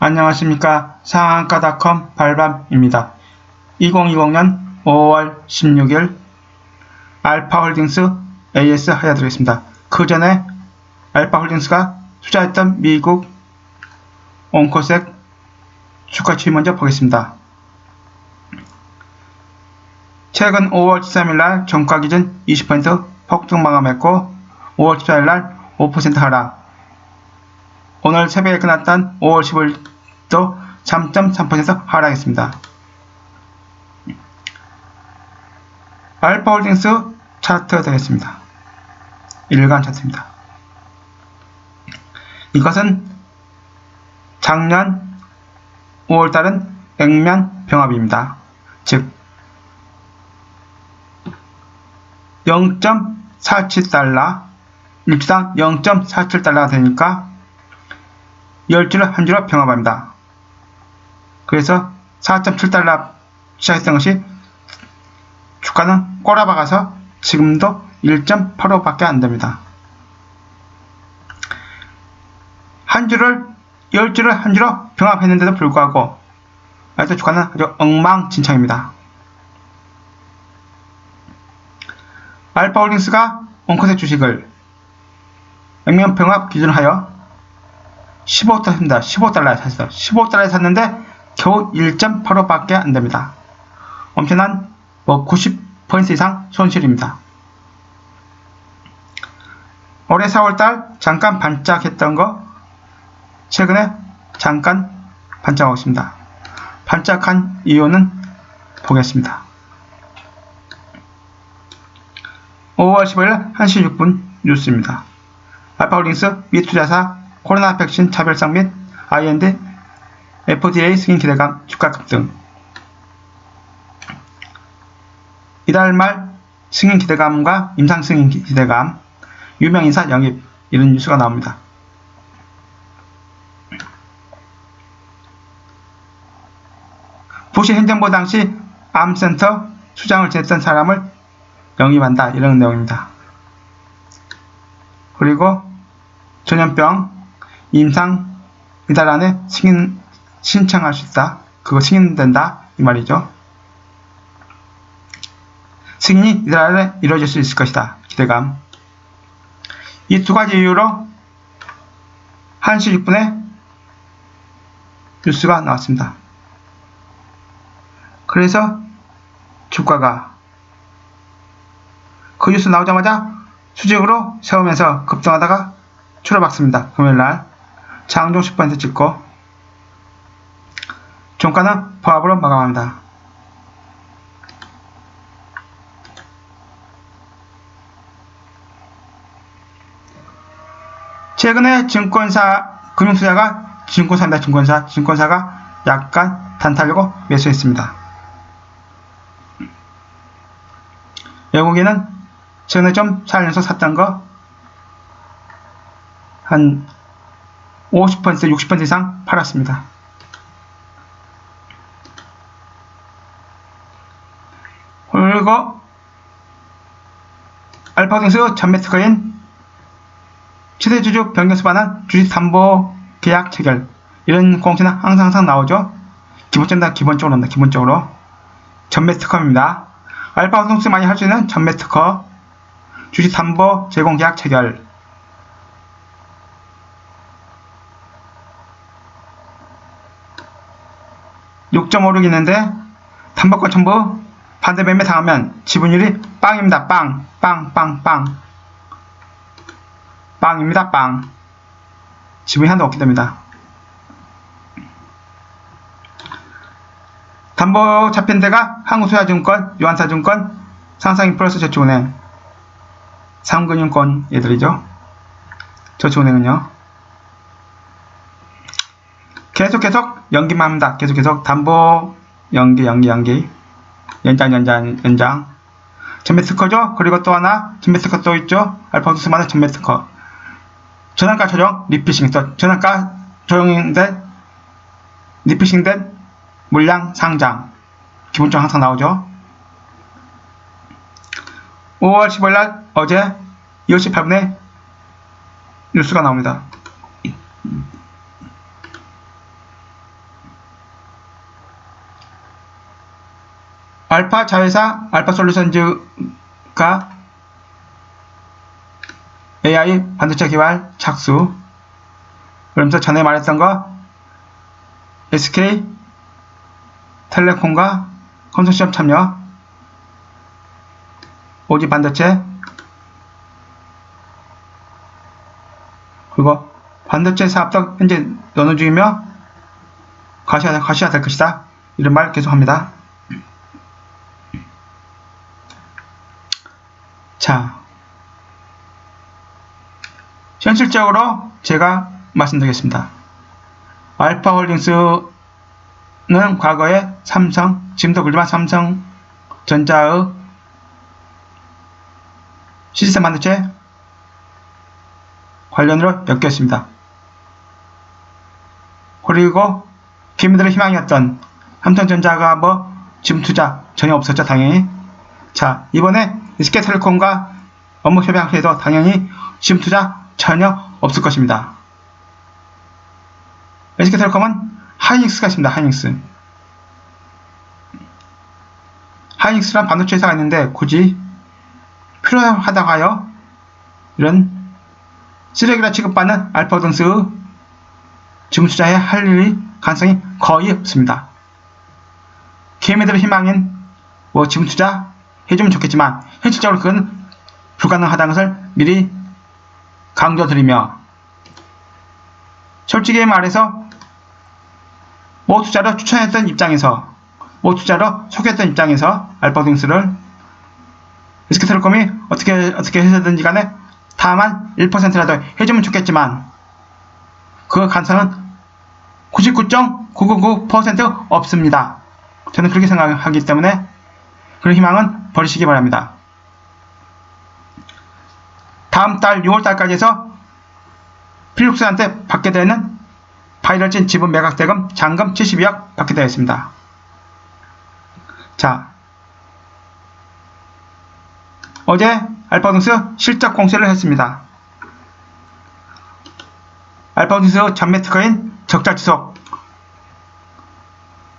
안녕하십니까. 상한가닷컴 발밤입니다. 2020년 5월 16일 알파홀딩스 AS 하야드리겠습니다. 그 전에 알파홀딩스가 투자했던 미국 온코색 주가 추이 먼저 보겠습니다. 최근 5월 13일 날 종가 기준 20% 폭등 마감했고 5월 14일 날 5% 하락 오늘 새벽에 끝났던 5월 15일도 3.3% 하락했습니다. 알파홀딩스 차트 되겠습니다. 일간 차트입니다. 이것은 작년 5월달은 액면 병합입니다. 즉 0.47달러 일주당 0.47달러가 되니까 10주를 한 주로 병합합니다. 그래서 4.7달러 시작했던 것이 주가는 꼬라박아서 지금도 1.85밖에 안 됩니다. 한 주를 10주를 한 주로 병합했는데도 불구하고 아직도 주가는 아주 엉망진창입니다. 알파홀딩스가 온컷의 주식을 액면 병합 기준으로 하여 15달러 습니다 15달러에 샀어요. 15달러에 샀는데 겨우 1.85밖에 안 됩니다. 엄청난 뭐 90% 이상 손실입니다. 올해 4월달 잠깐 반짝했던 거 최근에 잠깐 반짝하고 있습니다. 반짝한 이유는 보겠습니다. 5월 15일 1시 6분 뉴스입니다. 알파홀딩스 미투자사 코로나 백신 차별성 및 IND FDA 승인 기대감 주가 급등 이달 말 승인 기대감과 임상 승인 기대감 유명 인사 영입 이런 뉴스가 나옵니다. 부시 행정부 당시 암센터 수장을 지냈던 사람을 영입한다 이런 내용입니다. 그리고 전염병 임상 이달 안에 승인 신청할 수 있다. 그거 승인된다 이 말이죠. 승인이 이달 안에 이루어질 수 있을 것이다. 기대감. 이 두 가지 이유로 1시 6분에 뉴스가 나왔습니다. 그래서 주가가 그 뉴스 나오자마자 수직으로 세우면서 급등하다가 추락박습니다. 금요일날 장종 10% 찍고 종가는 포합으로 마감합니다. 최근에 증권사 금융투자가 증권사입니다. 증권사 증권사가 약간 단타려고 매수했습니다. 외국인은 최근에 좀 살면서 샀던 거 한 50% 60% 이상 팔았습니다. 그리고 알파동스 전매특허인 최대주주 변경수 반환 주식 담보 계약 체결 이런 공시는 항상 항상 나오죠. 기본적으로 기본적으로 한다. 기본적으로 전매 특허입니다. 알파 운동수 많이 할 수 있는 전매 특허 주식 담보 제공 계약 체결 (6.56) 있는데 담보권 첨부 반대 매매 당하면 지분율이 빵입니다. 빵. 빵 빵 빵. 빵입니다. 빵. 지분이 한도 없게 됩니다. 담보 잡힌 데가 한국투자증권, 유한사증권, 상상인 플러스 저축은행, 상금융권 얘들이죠. 저축은행은요. 계속 계속 연기만 합니다. 계속 계속 담보 연기 연기 연기 연장 연장 연장 전매특허죠. 그리고 또 하나 전매특허 또 있죠. 알파우스만의 전매특허 전환가 조정 리피싱 또 전환가 조정된 리피싱된 물량 상장 기본적으로 항상 나오죠. 5월 15일 날 어제 2시 8분에 뉴스가 나옵니다. 알파 자회사 알파 솔루션즈가 AI 반도체 개발 착수. 그러면서 전에 말했던 거 SK 텔레콤과 컨소시엄 참여. 오지 반도체. 그리고 반도체 사업도 현재 논의 중이며 가셔야, 가셔야 될 것이다. 이런 말 계속합니다 자 현실적으로 제가 말씀드리겠습니다. 알파홀딩스는 과거에 삼성, 지금도 그렇지만 삼성전자의 시스템 반도체 관련으로 엮였습니다. 그리고 개미들의 희망이었던 삼성전자가 뭐 지금 투자 전혀 없었죠 당연히 자 이번에 SK텔레콤과 업무 협약해도 당연히 지금 투자 전혀 없을 것입니다. SK텔레콤은 하이닉스가 있습니다. 하이닉스. 하이닉스란 반도체 회사가 있는데 굳이 필요하다가요. 이런 쓰레기라 취급받는 알파우던스의 지금 투자에 할 일이 가능성이 거의 없습니다. 개미들의 희망인 뭐 지금 투자 해주면 좋겠지만 현실적으로 그건 불가능하다는 것을 미리 강조드리며 솔직히 말해서 모 투자로 추천했던 입장에서 모 투자로 소개했던 입장에서 알파딩스를 SK텔레콤이 어떻게 어떻게 해서든지 간에 다만 1%라도 해주면 좋겠지만 그 가능성은 99.999% 없습니다. 저는 그렇게 생각하기 때문에 그런 희망은 버리시기 바랍니다. 다음 달 6월 달까지 해서 필룩스한테 받게 되는 파이널진 지분 매각 대금 잔금 72억 받게 되어 있습니다. 자, 어제 알파동스 실적 공시를 했습니다. 알파동스 전매 특허인 적자 지속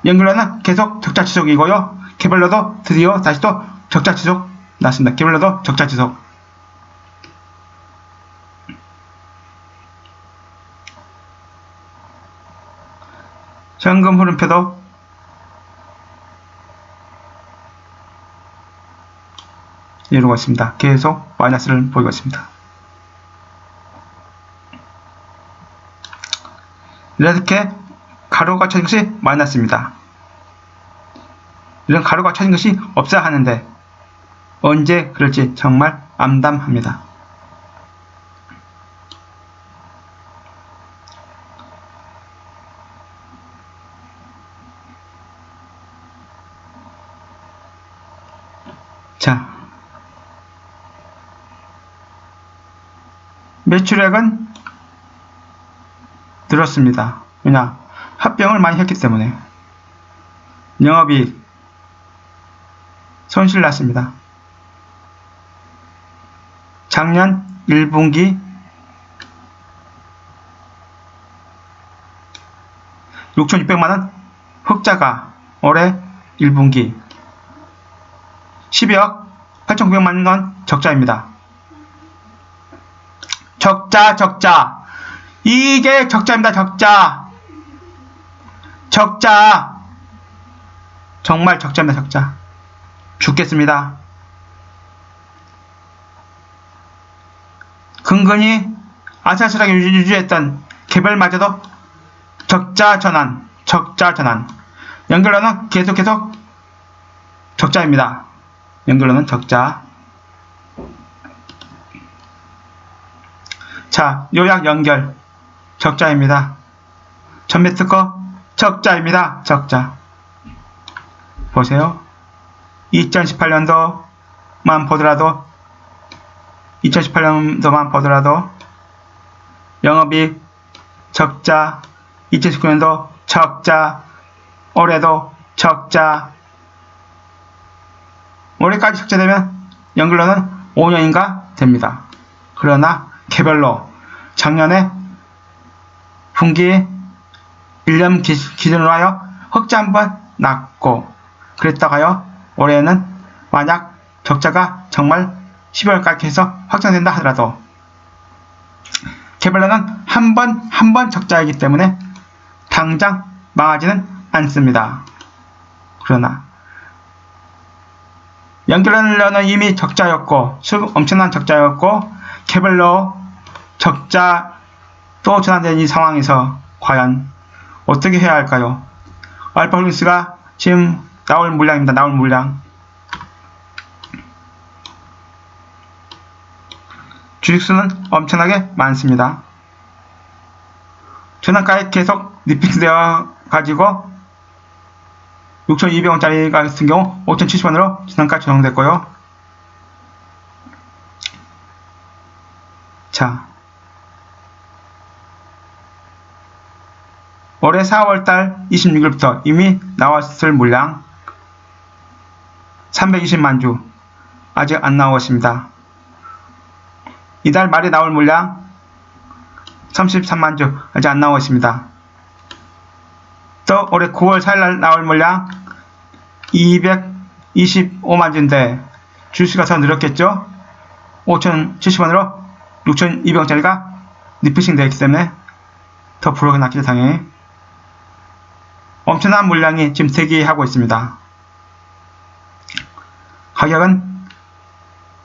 연결로는 계속 적자 지속이고요. 개별로도 드디어 다시 또 적자 지속 났습니다. 개별로도 적자 지속 현금 흐름표도 이루고 있습니다. 계속 마이너스를 보이고 있습니다. 이렇게 가로가 쳐진 것이 마이너스입니다. 이런 가로가 쳐진 것이 없어야 하는데 언제 그럴지 정말 암담합니다. 자, 매출액은 늘었습니다. 왜냐? 합병을 많이 했기 때문에. 영업이익 손실 났습니다. 작년 1분기 6,600만원 흑자가 올해 1분기 12억 8,900만원 적자입니다. 적자, 적자. 이게 적자입니다, 적자. 적자. 정말 적자입니다, 적자. 죽겠습니다. 근근히 아슬아슬하게 유지했던 개별마저도 적자 전환, 적자 전환. 연결로는 계속 계속 적자입니다. 연결로는 적자. 자, 요약 연결. 적자입니다. 전매 특허 적자입니다. 적자. 보세요. 2018년도만 보더라도 2018년도만 보더라도 영업이익 적자 2019년도 적자 올해도 적자 올해까지 적자되면 연결로는 5년인가 됩니다. 그러나 개별로 작년에 분기 1년 기, 준으로 하여 흑자 한번 났고 그랬다가요 올해는 만약 적자가 정말 12월까지 해서 확정된다 하더라도 개별로는 한 번, 한 번 적자이기 때문에 당장 망하지는 않습니다. 그러나 연결련은 이미 적자였고 수 엄청난 적자였고 개별로 적자 또 전환된 이 상황에서 과연 어떻게 해야 할까요? 알파홀딩스가 지금 나올 물량입니다. 나올 물량. 주식수는 엄청나게 많습니다. 전환가에 계속 리피트되어 가지고 6,200원짜리 같은 경우 5,070원으로 전환가 조정됐고요. 자, 올해 4월달 26일부터 이미 나왔을 물량 320만 주 아직 안 나왔습니다. 이달 말에 나올 물량 33만 주 아직 안 나왔습니다. 또 올해 9월 4일날 나올 물량 225만 주인데 주수가 더 늘었겠죠? 5,070원으로 6,200원짜리가 리프싱 되어 있기 때문에 더 불어가 났기 당해 엄청난 물량이 지금 대기하고 있습니다. 가격은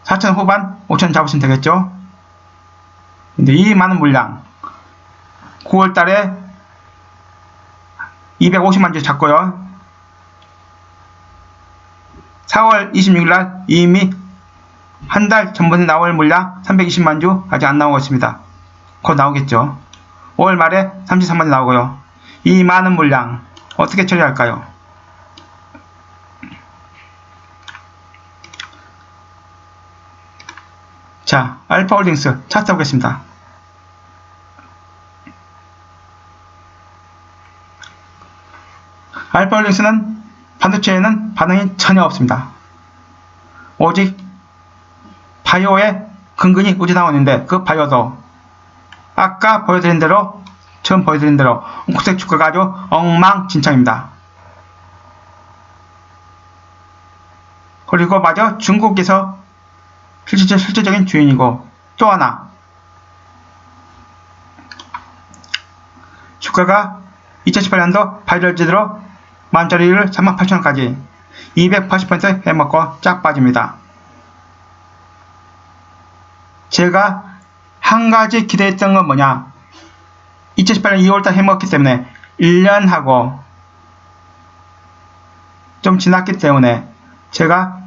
4천 후반 5천 잡으시면 되겠죠? 근데 이 많은 물량 9월 달에 250만 주 잡고요. 4월 26일 날 이미 한 달 전분에 나올 물량 320만 주 아직 안 나오고 있습니다. 곧 나오겠죠. 5월 말에 33만 주 나오고요. 이 많은 물량 어떻게 처리할까요? 자, 알파홀딩스 차트 보겠습니다. 알파홀딩스는 반도체에는 반응이 전혀 없습니다. 오직 바이오에 근근히 우지나고 있는데 그 바이오도 아까 보여드린 대로 처음 보여드린 대로 엉크색 주가가 아주 엉망진창입니다. 그리고 마저 중국에서 실질적, 실질적인 주인이고 또 하나 주가가 2018년도 8월 제대로 만짜리를 38,000원까지 280% 해먹고 쫙 빠집니다. 제가 한 가지 기대했던 건 뭐냐 2018년 2월달 해먹기 때문에 1년 하고 좀 지났기 때문에 제가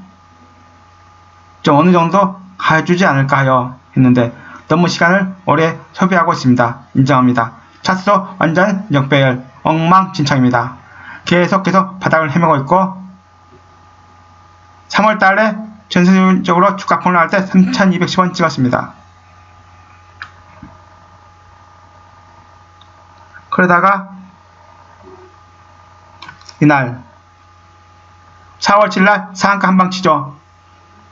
좀 어느 정도 가주지 않을까요? 했는데 너무 시간을 오래 소비하고 있습니다. 인정합니다. 차트도 완전 역배열 엉망진창입니다. 계속 계속 바닥을 헤매고 있고 3월 달에 전세적으로 주가 폭락할 때 3,210원 찍었습니다. 그러다가 이날 4월 7일 상한가 한방 치죠.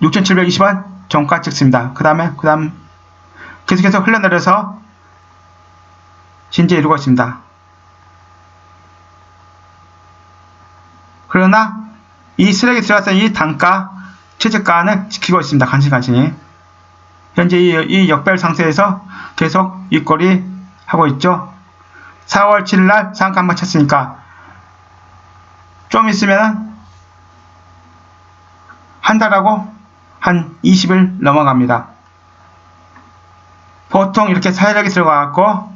6,720원 종가 찍습니다. 그 다음에 그 다음 계속해서 흘러내려서 현재 이루고 있습니다. 그러나 이 쓰레기 들어갔던 이 단가 최저가는 지키고 있습니다. 간신간신히 현재 이, 이 역별 상태에서 계속 윗꼬리 하고 있죠. 4월 7일날 상한가 한번 쳤으니까 좀 있으면 한 달하고 한 20일 넘어갑니다. 보통 이렇게 사회력이 들어가고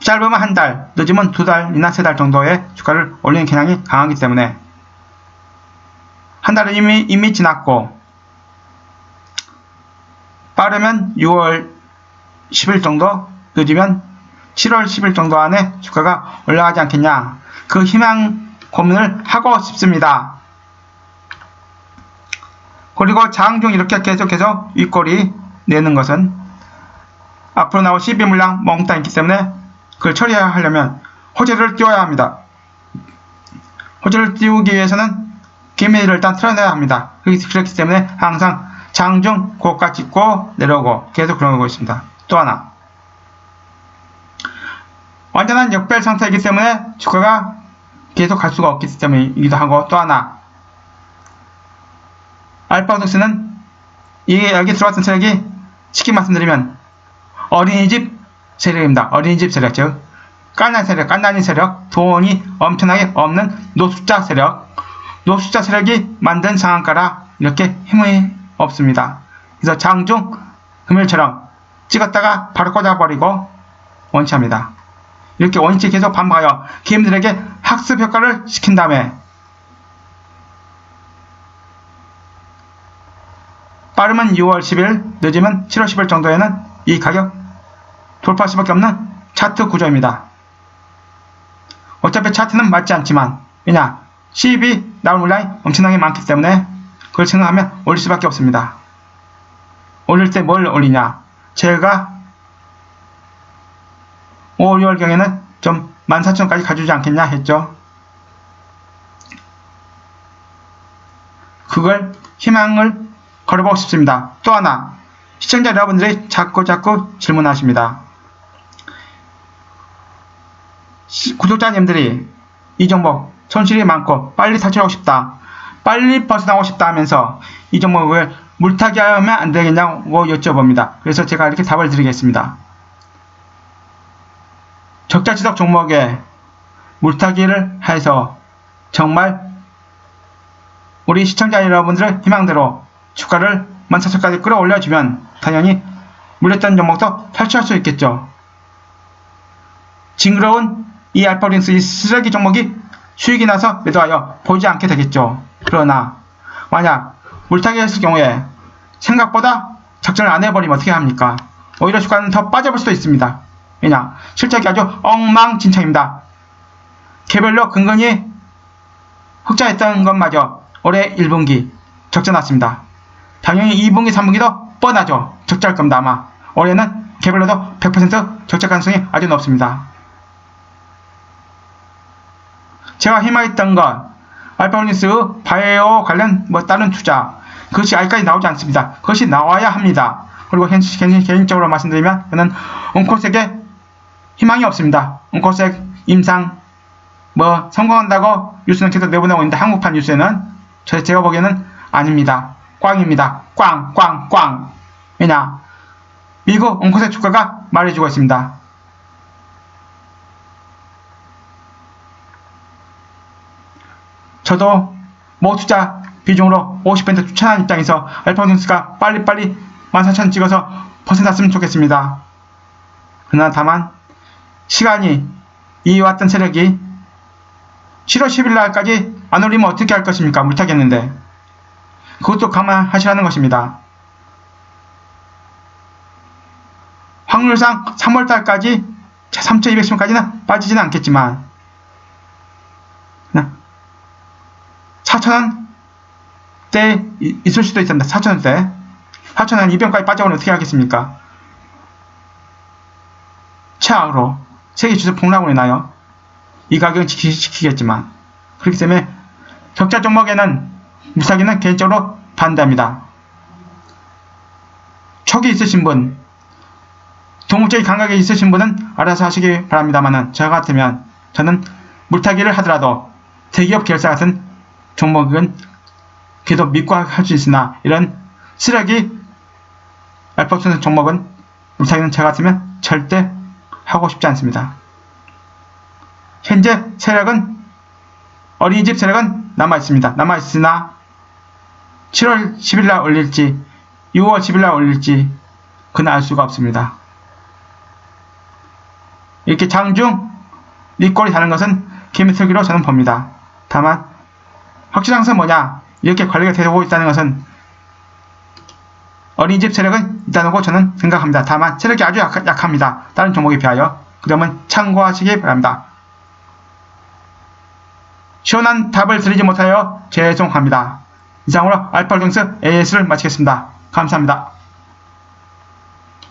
짧으면 한 달, 늦으면 두 달이나 세 달 정도의 주가를 올리는 경향이 강하기 때문에 한 달은 이미, 이미 지났고 빠르면 6월 10일 정도, 늦으면 7월 10일 정도 안에 주가가 올라가지 않겠냐 그 희망 고민을 하고 싶습니다. 그리고 장중 이렇게 계속해서 윗꼬리 내는 것은 앞으로 나올 12 물량 멍땅 있기 때문에 그걸 처리하려면 호재를 띄워야 합니다. 호재를 띄우기 위해서는 기매를 일단 틀어내야 합니다. 그렇기 때문에 항상 장중 고가 찍고 내려오고 계속 그러고 있습니다. 또 하나 완전한 역별 상태이기 때문에 주가가 계속 갈 수가 없기 때문이기도 하고 또 하나 알파고스는 이 여기 들어왔던 세력이 쉽게 말씀드리면 어린이집 세력입니다. 어린이집 세력 즉 깐난 세력, 깐난이 세력, 돈이 엄청나게 없는 노숙자 세력, 노숙자 세력이 만든 상한가라 이렇게 힘이 없습니다. 그래서 장중 금일처럼 찍었다가 바로 꽂아버리고 원치합니다. 이렇게 원치 계속 반복하여 개인들에게 학습 효과를 시킨 다음에 빠르면 6월 10일, 늦으면 7월 10일 정도에는 이 가격 돌파할 수밖에 없는 차트 구조입니다. 어차피 차트는 맞지 않지만 왜냐 10이 나올 물량이 엄청나게 많기 때문에 그걸 생각하면 올릴 수밖에 없습니다. 올릴 때 뭘 올리냐 제가 5, 6월경에는 좀 14,000까지 가주지 않겠냐 했죠. 그걸 희망을 걸어보고 싶습니다. 또 하나 시청자 여러분들이 자꾸 자꾸 질문하십니다. 시- 구독자님들이 이 종목 손실이 많고 빨리 탈출하고 싶다. 빨리 벗어나고 싶다 하면서 이 종목을 물타기 하면 안 되겠냐고 여쭤봅니다. 그래서 제가 이렇게 답을 드리겠습니다. 적자 지속 종목에 물타기를 해서 정말 우리 시청자 여러분들의 희망대로 주가를 14,000까지 끌어올려주면 당연히 물렸던 종목도 탈출할 수 있겠죠. 징그러운 이 알파링스 이 쓰레기 종목이 수익이 나서 매도하여 보이지 않게 되겠죠. 그러나 만약 물타기 했을 경우에 생각보다 작전을 안 해버리면 어떻게 합니까? 오히려 주가는 더 빠져볼 수도 있습니다. 왜냐? 실적이 아주 엉망진창입니다. 개별로 근근히 흑자했던 것마저 올해 1분기 적자 났습니다. 당연히 2분기, 3분기 도 뻔하죠. 적자일 겁니다, 아마. 올해는 개별로도 100% 적자 가능성이 아주 높습니다. 제가 희망했던 건 알파고니스 바이오 관련 뭐 다른 투자 그것이 아직까지 나오지 않습니다. 그것이 나와야 합니다. 그리고 현, 현, 개인적으로 말씀드리면 저는 온코색에 희망이 없습니다. 온코색 임상 뭐 성공한다고 뉴스는 계속 내보내고 있는데 한국판 뉴스에는 저 제가 보기에는 아닙니다. 꽝입니다. 꽝, 꽝, 꽝. 왜냐? 미국 온코색 주가가 말해주고 있습니다. 저도 모투자 비중으로 50% 추천하는 입장에서 알파고니스가 빨리빨리 14,000 찍어서 벗어났으면 좋겠습니다. 그러나 다만 시간이 이어왔던 세력이 7월 10일 날까지 안 올리면 어떻게 할 것입니까? 못하겠는데 그것도 감안하시라는 것입니다. 확률상 3월 달까지 3,200심까지는 빠지지는 않겠지만 4,000원 대 있을 수도 있습니다. 4,000원대 4,000원 200원까지 빠져버리면 어떻게 하겠습니까? 최악으로 세계 주식 폭락으로 인하여 이 가격은 지키, 지키겠지만 그렇기 때문에 적자 종목에는 무사기는 개인적으로 반대합니다. 촉이 있으신 분, 동물적인 감각이 있으신 분은 알아서 하시기 바랍니다만은 저 같으면 저는 물타기를 하더라도 대기업 결사 같은 종목은 계속 믿고 할 수 있으나 이런 쓰레기 알파고스 종목은 물타기는 저 같으면 절대 하고 싶지 않습니다. 현재 세력은 어린이집 세력은 남아 있습니다. 남아 있으나 7월 10일 날 올릴지 6월 10일 날 올릴지 그는 알 수가 없습니다. 이렇게 장중 밑골이 다는 것은 기미특기로 저는 봅니다. 다만 확실한 것은 뭐냐 이렇게 관리가 되고 있다는 것은 어린이집 세력은 있다고 저는 생각합니다. 다만 세력이 아주 약, 약합니다. 다른 종목에 비하여 그러면 참고하시기 바랍니다. 시원한 답을 드리지 못하여 죄송합니다. 이상으로 알파동스 AS를 마치겠습니다. 감사합니다.